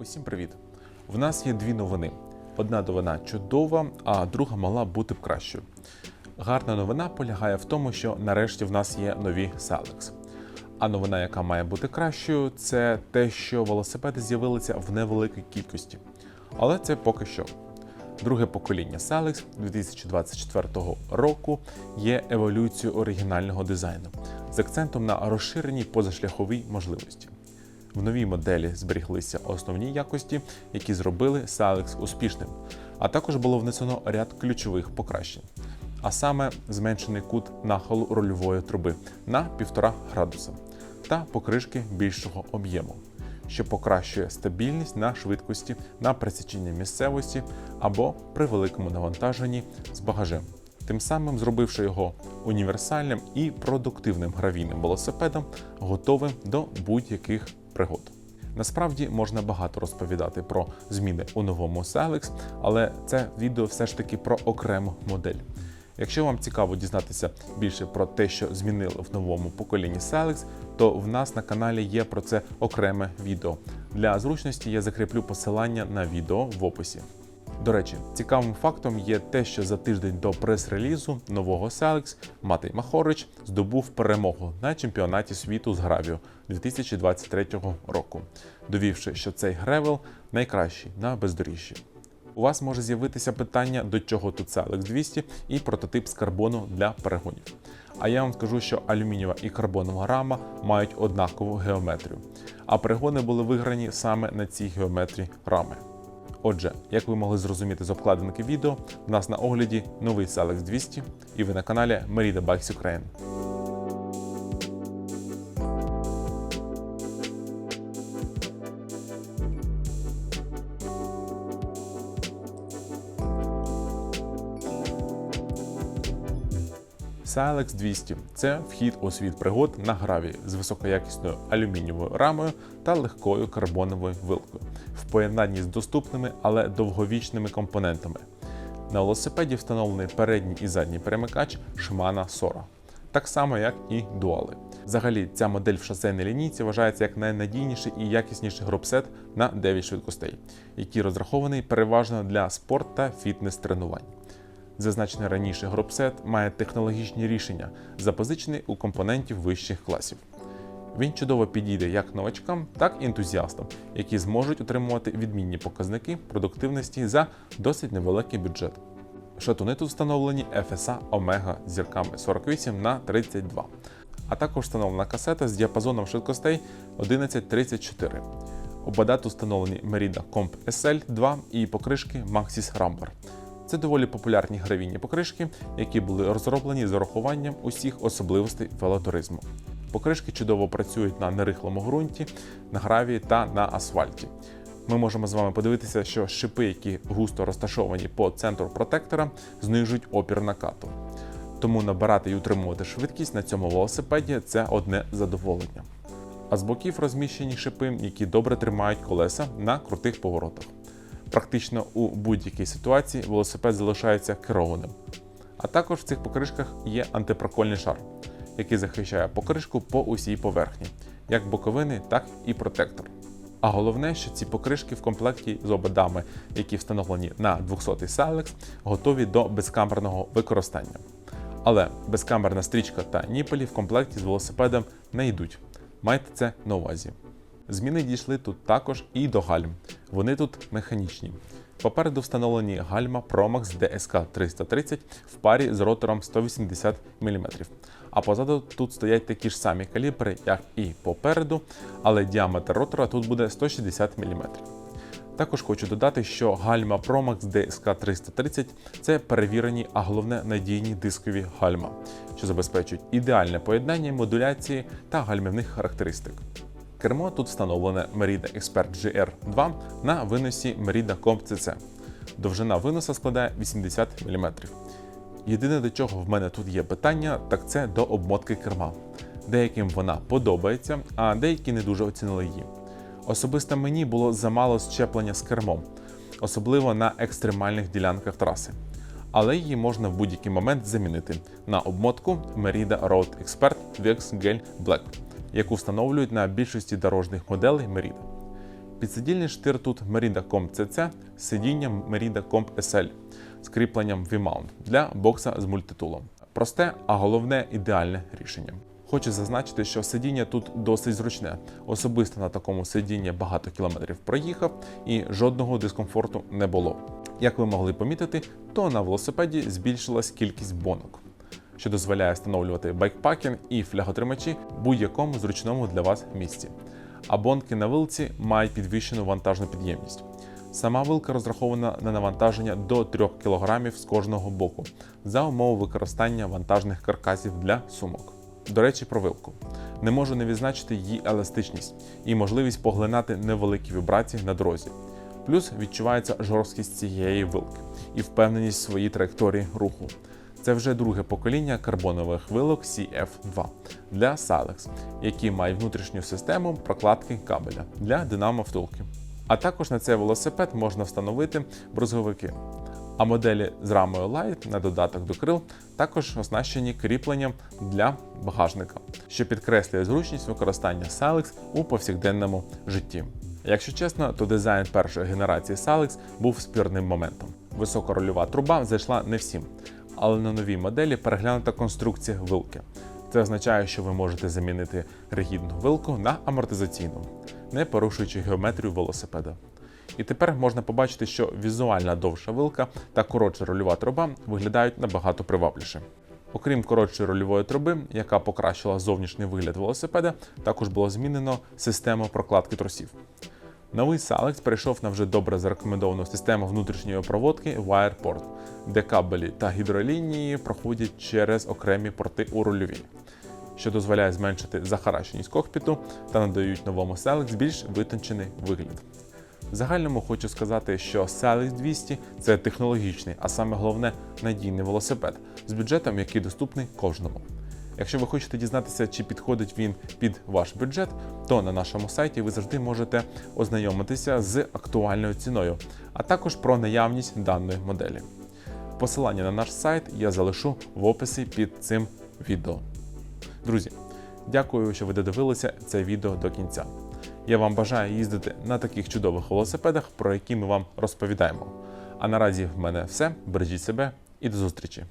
Усім привіт! В нас є дві новини. Одна новина чудова, а друга мала бути б кращою. Гарна новина полягає в тому, що нарешті в нас є нові Селекс. А новина, яка має бути кращою, це те, що велосипеди з'явилися в невеликій кількості. Але це поки що. Друге покоління Селекс 2024 року є еволюцією оригінального дизайну з акцентом на розширеній позашляховій можливості. В новій моделі зберіглися основні якості, які зробили Silex успішним, а також було внесено ряд ключових покращень. А саме зменшений кут нахилу рульової труби на 1,5 градуса та покришки більшого об'єму, що покращує стабільність на швидкості на пересіченні місцевості або при великому навантаженні з багажем, тим самим зробивши його універсальним і продуктивним гравійним велосипедом, готовим до будь-яких пригод. Насправді можна багато розповідати про зміни у новому Селекс, але це відео все ж таки про окрему модель. Якщо вам цікаво дізнатися більше про те, що змінили в новому поколінні Селекс, то в нас на каналі є про це окреме відео. Для зручності я закріплю посилання на відео в описі. До речі, цікавим фактом є те, що за тиждень до прес-релізу нового Селекс Матей Махорич здобув перемогу на чемпіонаті світу з гравію 2023 року, довівши, що цей гревел найкращий на бездоріжжі. У вас може з'явитися питання, до чого тут Селекс 200 і прототип з карбону для перегонів. А я вам скажу, що алюмінієва і карбонова рама мають однакову геометрію, а перегони були виграні саме на цій геометрії рами. Отже, як ви могли зрозуміти з обкладинки відео, в нас на огляді новий Selex 200 і ви на каналі Merida Bikes Ukraine. Silex 200 це вхід у світ пригод на гравії з високоякісною алюмінієвою рамою та легкою карбоновою вилкою в поєднанні з доступними, але довговічними компонентами. На велосипеді встановлений передній і задній перемикач Shimano Sora, так само як і дуали. Взагалі, ця модель в шосейній лінійці вважається як найнадійніший і якісніший гробсет на 9 швидкостей, який розрахований переважно для спорт та фітнес-тренувань. Зазначений раніше гробсет має технологічні рішення, запозичені у компонентів вищих класів. Він чудово підійде як новачкам, так і ентузіастам, які зможуть отримувати відмінні показники продуктивності за досить невеликий бюджет. Шатуни тут встановлені FSA Omega зірками 48 на 32, а також встановлена касета з діапазоном швидкостей 1134. Оба тут встановлені Merida Comp SL 2 і покришки Maxis Ramper. Це доволі популярні гравійні покришки, які були розроблені з урахуванням усіх особливостей велотуризму. Покришки чудово працюють на нерихлому ґрунті, на гравії та на асфальті. Ми можемо з вами подивитися, що шипи, які густо розташовані по центру протектора, знижують опір накату. Тому набирати і утримувати швидкість на цьому велосипеді це одне задоволення. А з боків розміщені шипи, які добре тримають колеса на крутих поворотах. Практично у будь-якій ситуації велосипед залишається керованим. А також в цих покришках є антипрокольний шар, який захищає покришку по усій поверхні, як боковини, так і протектор. А головне, що ці покришки в комплекті з ободами, які встановлені на 200 Silex, готові до безкамерного використання. Але безкамерна стрічка та ніпелі в комплекті з велосипедом не йдуть. Майте це на увазі. Зміни дійшли тут також і до гальм. Вони тут механічні. Попереду встановлені гальма Promax DSK 330 в парі з ротором 180 мм. А позаду тут стоять такі ж самі калібри, як і попереду, але діаметр ротора тут буде 160 мм. Також хочу додати, що гальма Promax DSK 330 це перевірені, а головне надійні дискові гальма, що забезпечують ідеальне поєднання модуляції та гальмівних характеристик. Кермо тут встановлене Merida Expert GR2 на виносі Merida Comp CC. Довжина виноса складає 80 мм. Єдине до чого в мене тут є питання, так це до обмотки керма. Деяким вона подобається, а деякі не дуже оцінили її. Особисто мені було замало щеплення з кермом, особливо на екстремальних ділянках траси. Але її можна в будь-який момент замінити на обмотку Merida Road Expert VX Gel Black яку встановлюють на більшості дорожніх моделей Merida. Підсидільний штир тут Merida Comp CC з сидінням Merida Comp SL з кріпленням V-mount для бокса з мультитулом. Просте, а головне ідеальне рішення. Хочу зазначити, що сидіння тут досить зручне. Особисто на такому сидінні багато кілометрів проїхав і жодного дискомфорту не було. Як ви могли помітити, то на велосипеді збільшилась кількість бонок, що дозволяє встановлювати байкпакінг і фляготримачі будь-якому зручному для вас місці. А бонки на вилці мають підвищену вантажну підємність. Сама вилка розрахована на навантаження до 3 кг з кожного боку за умови використання вантажних каркасів для сумок. До речі, про вилку. Не можу не відзначити її еластичність і можливість поглинати невеликі вібрації на дорозі. Плюс відчувається жорсткість цієї вилки і впевненість в своїй траєкторії руху. Це вже друге покоління карбонових вилок CF2 для Silex, які мають внутрішню систему прокладки кабеля для динамо втулки. А також на цей велосипед можна встановити брузговики. А моделі з рамою Light на додаток до крил також оснащені кріпленням для багажника, що підкреслює зручність використання Silex у повсякденному житті. Якщо чесно, то дизайн першої генерації Silex був спірним моментом. Високорольова труба зайшла не всім, але на новій моделі переглянута конструкція вилки. Це означає, що ви можете замінити ригідну вилку на амортизаційну, не порушуючи геометрію велосипеда. І тепер можна побачити, що візуальна довша вилка та коротша рольова труба виглядають набагато привабливіше. Окрім коротшої рольової труби, яка покращила зовнішній вигляд велосипеда, також було змінено систему прокладки тросів. Новий Salex перейшов на вже добре зарекомендовану систему внутрішньої проводки WirePort, де кабелі та гідролінії проходять через окремі порти у рульовій, що дозволяє зменшити захаращеність кокпіту та надають новому Salex більш витончений вигляд. В загальному хочу сказати, що Salex 200 це технологічний, а саме головне надійний велосипед з бюджетом, який доступний кожному. Якщо ви хочете дізнатися, чи підходить він під ваш бюджет, то на нашому сайті ви завжди можете ознайомитися з актуальною ціною, а також про наявність даної моделі. Посилання на наш сайт я залишу в описі під цим відео. Друзі, дякую, що ви додивилися це відео до кінця. Я вам бажаю їздити на таких чудових велосипедах, про які ми вам розповідаємо. А наразі в мене все. Бережіть себе і до зустрічі!